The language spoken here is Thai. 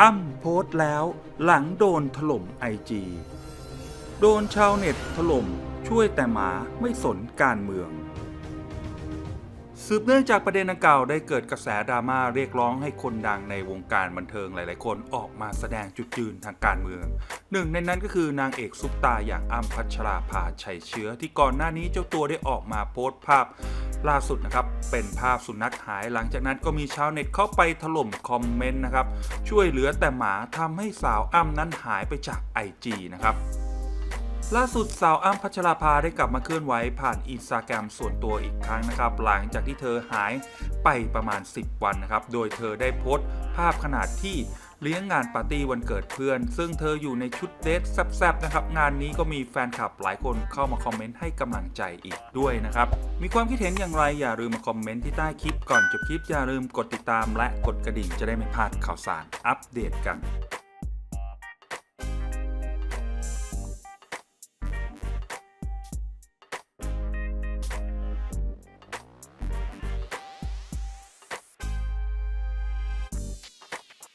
อ้ำโพสต์แล้วหลังโดนถล่มไอจีโดนชาวเน็ตถล่มช่วยแต่หมาไม่สนการเมือง สืบเนื่องจากประเด็นดังกล่าวได้เกิดกระแสดราม่าเรียกร้องให้คนดังในวงการบันเทิงหลาย ๆ คนออกมาแสดงจุดยืนทางการเมือง หนึ่งในนั้นก็คือนางเอกซุปตาอย่างอ้ำพัชราภาชัยเชื้อที่ก่อนหน้านี้เจ้าตัวได้ออกมาโพสต์ภาพ ล่าสุดนะครับเป็นภาพสุนัขหาย หลังจากนั้นก็มีชาวเน็ตเข้าไปถล่มคอมเมนต์นะครับช่วยเหลือแต่หมาทำให้สาวอ้ำนั้นหายไปจาก IG นะครับ ล่าสุดสาวอ้ำพัชราภาได้กลับมาเคลื่อนไหวผ่านอินสตาแกรมส่วนตัวอีกครั้งนะครับ หลังจากที่เธอหายไปประมาณ 10 วันนะครับ โดยเธอได้โพสต์ภาพขนาดที่เลี้ยงงานปาร์ตี้วันเกิดเพื่อน ซึ่งเธออยู่ในชุดเดทแซ่บๆนะครับ งานนี้ก็มีแฟนคลับหลายคนเข้ามาคอมเมนต์ให้กำลังใจอีกด้วยนะครับ มีความคิดเห็นอย่างไรอย่าลืมมาคอมเมนต์ที่ใต้คลิปก่อนจบคลิปอย่าลืมกดติดตามและกดกระดิ่งจะได้ไม่พลาดข่าวสารอัปเดตกัน